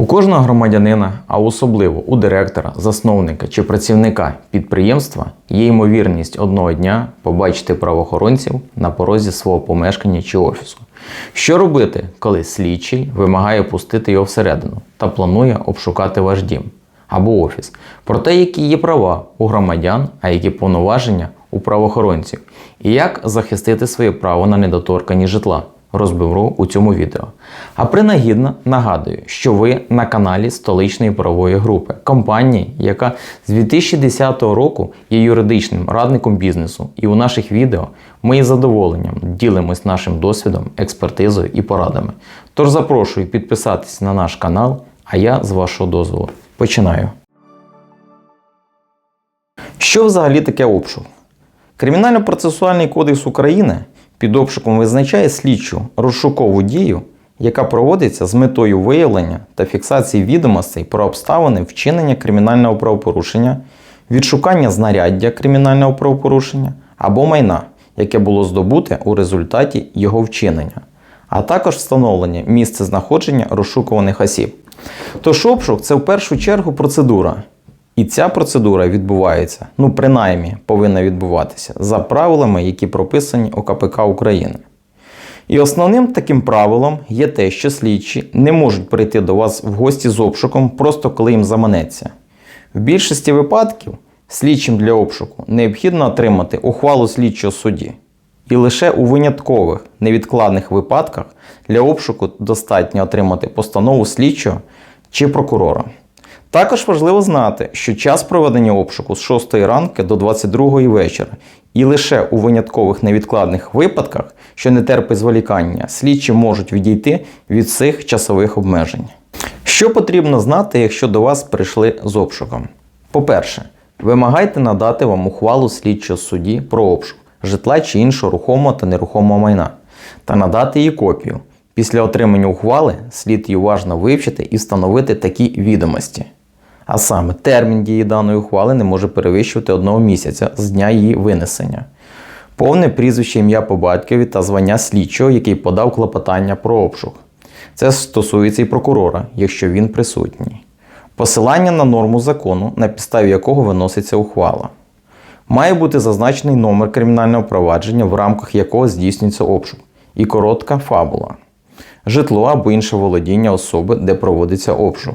У кожного громадянина, а особливо у директора, засновника чи працівника підприємства, є ймовірність одного дня побачити правоохоронців на порозі свого помешкання чи офісу. Що робити, коли слідчий вимагає пустити його всередину та планує обшукати ваш дім або офіс? Про те, які є права у громадян, а які повноваження у правоохоронців, і як захистити своє право на недоторканість житла розберу у цьому відео. А принагідно нагадую, що ви на каналі столичної правової групи, компанії, яка з 2010 року є юридичним радником бізнесу. І у наших відео ми із задоволенням ділимось нашим досвідом, експертизою і порадами. Тож запрошую підписатись на наш канал, а я з вашого дозволу починаю. Що взагалі таке обшук? Кримінально-процесуальний кодекс України під обшуком визначає слідчу розшукову дію, яка проводиться з метою виявлення та фіксації відомостей про обставини вчинення кримінального правопорушення, відшукання знаряддя кримінального правопорушення або майна, яке було здобуте у результаті його вчинення, а також встановлення місця знаходження розшукуваних осіб. Тож обшук це в першу чергу процедура. І ця процедура відбувається, ну принаймні повинна відбуватися за правилами, які прописані у КПК України. І основним таким правилом є те, що слідчі не можуть прийти до вас в гості з обшуком просто коли їм заманеться. В більшості випадків слідчим для обшуку необхідно отримати ухвалу слідчого судді. І лише у виняткових невідкладних випадках для обшуку достатньо отримати постанову слідчого чи прокурора. Також важливо знати, що час проведення обшуку з 6 ранку до 22 вечора, і лише у виняткових невідкладних випадках, що не терпить зволікання, слідчі можуть відійти від цих часових обмежень. Що потрібно знати, якщо до вас прийшли з обшуком? По-перше, вимагайте надати вам ухвалу слідчого судді про обшук житла чи іншого рухомого та нерухомого майна та надати її копію. Після отримання ухвали слід її уважно вивчити і встановити такі відомості. А саме термін дії даної ухвали не може перевищувати одного місяця з дня її винесення. Повне прізвище ім'я по батькові та звання слідчого, який подав клопотання про обшук. Це стосується і прокурора, якщо він присутній. Посилання на норму закону, на підставі якого виноситься ухвала. Має бути зазначений номер кримінального провадження, в рамках якого здійснюється обшук, і коротка фабула. Житло або інше володіння особи, де проводиться обшук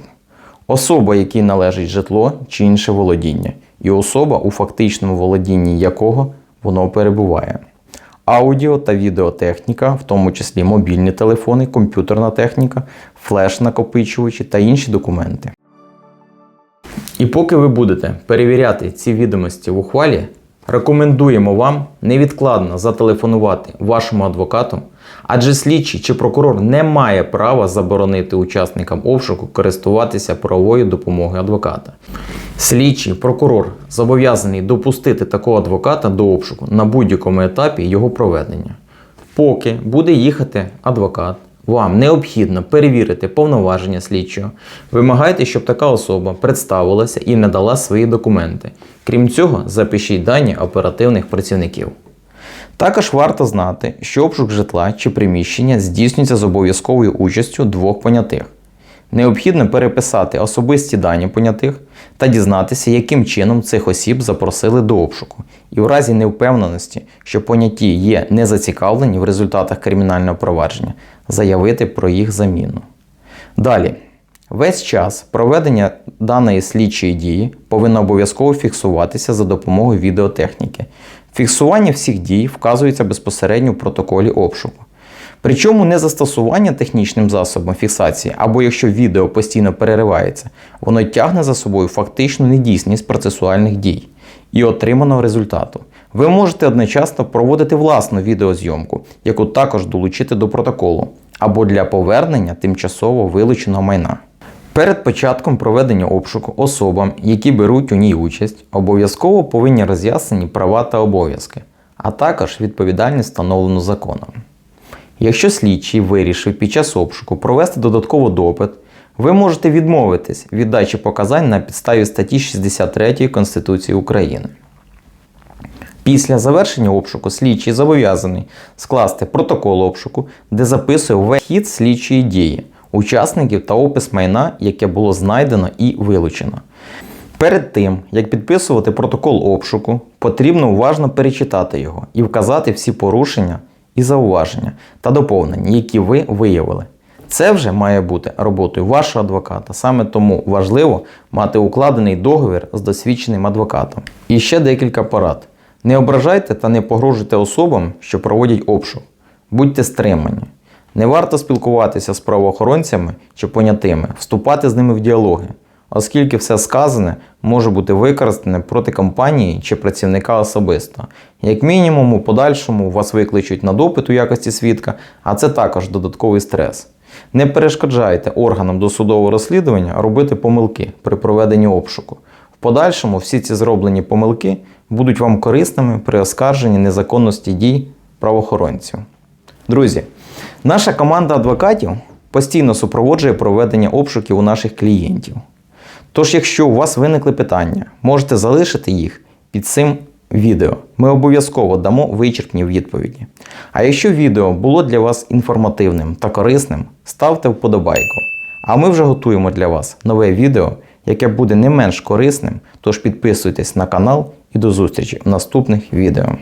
особа, якій належить житло чи інше володіння, і особа, у фактичному володінні якого воно перебуває. Аудіо та відеотехніка, в тому числі мобільні телефони, комп'ютерна техніка, флеш-накопичувачі та інші документи. І поки ви будете перевіряти ці відомості в ухвалі, рекомендуємо вам невідкладно зателефонувати вашому адвокату, адже слідчий чи прокурор не має права заборонити учасникам обшуку користуватися правовою допомогою адвоката. Слідчий прокурор зобов'язаний допустити такого адвоката до обшуку на будь-якому етапі його проведення. Поки буде їхати адвокат, вам необхідно перевірити повноваження слідчого. Вимагайте, щоб така особа представилася і надала свої документи. Крім цього, запишіть дані оперативних працівників. Також варто знати, що обшук житла чи приміщення здійснюється з обов'язковою участю двох понятих. Необхідно переписати особисті дані понятих та дізнатися, яким чином цих осіб запросили до обшуку, і в разі невпевненості, що поняті є незацікавлені в результатах кримінального провадження, заявити про їх заміну. Далі, весь час проведення даної слідчої дії повинно обов'язково фіксуватися за допомогою відеотехніки. Фіксування всіх дій вказується безпосередньо в протоколі обшуку. Причому не застосування технічним засобом фіксації, або якщо відео постійно переривається, воно тягне за собою фактичну недійсність процесуальних дій і отриманого результату. Ви можете одночасно проводити власну відеозйомку, яку також долучити до протоколу, або для повернення тимчасово вилученого майна. Перед початком проведення обшуку особам, які беруть у ній участь, обов'язково повинні роз'яснені права та обов'язки, а також відповідальність встановлену законом. Якщо слідчий вирішив під час обшуку провести додатково допит, ви можете відмовитись від дачі показань на підставі статті 63 Конституції України. Після завершення обшуку слідчий зобов'язаний скласти протокол обшуку, де записує весь хід слідчої дії, учасників та опис майна, яке було знайдено і вилучено. Перед тим, як підписувати протокол обшуку, потрібно уважно перечитати його і вказати всі порушення і зауваження та доповнення, які ви виявили. Це вже має бути роботою вашого адвоката. Саме тому важливо мати укладений договір з досвідченим адвокатом. І ще декілька порад. Не ображайте та не погрожуйте особам, що проводять обшук. Будьте стримані. Не варто спілкуватися з правоохоронцями чи понятими, вступати з ними в діалоги, оскільки все сказане може бути використане проти компанії чи працівника особисто. Як мінімум, у подальшому вас викличуть на допит у якості свідка, а це також додатковий стрес. Не перешкоджайте органам досудового розслідування робити помилки при проведенні обшуку. В подальшому всі ці зроблені помилки будуть вам корисними при оскарженні незаконності дій правоохоронців. Друзі, наша команда адвокатів постійно супроводжує проведення обшуків у наших клієнтів. Тож, якщо у вас виникли питання, можете залишити їх під цим відео. Ми обов'язково дамо вичерпні відповіді. А якщо відео було для вас інформативним та корисним, ставте вподобайку. А ми вже готуємо для вас нове відео, яке буде не менш корисним. Тож підписуйтесь на канал і до зустрічі в наступних відео.